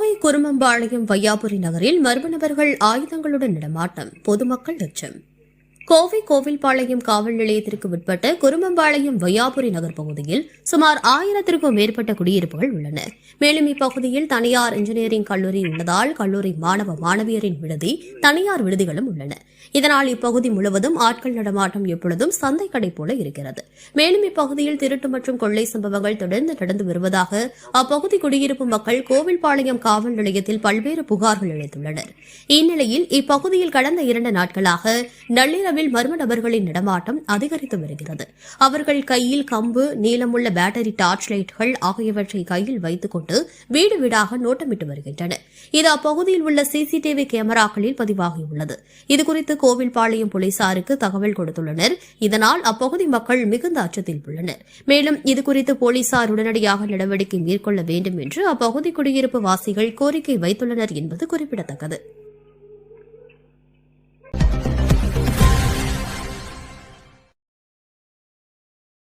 கோவை குருமம்பாளையம் வையாபுரி நகரில் மர்ம நபர்கள் ஆயுதங்களுடன் நடமாட்டம். பொதுமக்கள் அச்சம் கோவை கோவில்பாளையம் காவல் நிலையத்திற்கு உட்பட்ட குருமம்பாளையம் வையாபுரி நகர் பகுதியில் சுமார் ஆயிரத்திற்கும் மேற்பட்ட குடியிருப்புகள் உள்ளன. மேலும் இப்பகுதியில் தனியார் இன்ஜினியரிங் கல்லூரி உள்ளதால் கல்லூரி மாணவ மாணவியரின் விடுதி தனியார் விடுதிகளும் உள்ளன. இதனால் இப்பகுதி முழுவதும் ஆட்கள் நடமாட்டம் எப்பொழுதும் சந்தை கடை போல இருக்கிறது. மேலும் இப்பகுதியில் திருட்டு மற்றும் கொள்ளை சம்பவங்கள் தொடர்ந்து நடந்து வருவதாக அப்பகுதி குடியிருப்பு மக்கள் கோவில்பாளையம் காவல் நிலையத்தில் பல்வேறு புகார்கள் அளித்துள்ளனர். இந்நிலையில் இப்பகுதியில் கடந்த இரண்டு நாட்களாக நள்ளிரவில் மர்ம நபர்களின் நடமாட்டம் அதிகரித்து வருகிறது. அவர்கள் கையில் கம்பு நீளமுள்ள பேட்டரி டார்ச் லைட்கள் ஆகியவற்றை கையில் வைத்துக் கொண்டு வீடு வீடாக நோட்டமிட்டு வருகின்றனர். இது அப்பகுதியில் உள்ள சிசிடிவி கேமராக்களில் பதிவாகியுள்ளது. இதுகுறித்து கோவில்பாளையம் போலீசாருக்கு தகவல் கொடுத்துள்ளனர். இதனால் அப்பகுதி மக்கள் மிகுந்த அச்சத்தில் உள்ளனர். மேலும் இதுகுறித்து போலீசார் உடனடியாக நடவடிக்கை மேற்கொள்ள வேண்டும் என்று அப்பகுதி குடியிருப்பு வாசிகள் கோரிக்கை வைத்துள்ளனர் என்பது குறிப்பிடத்தக்கது.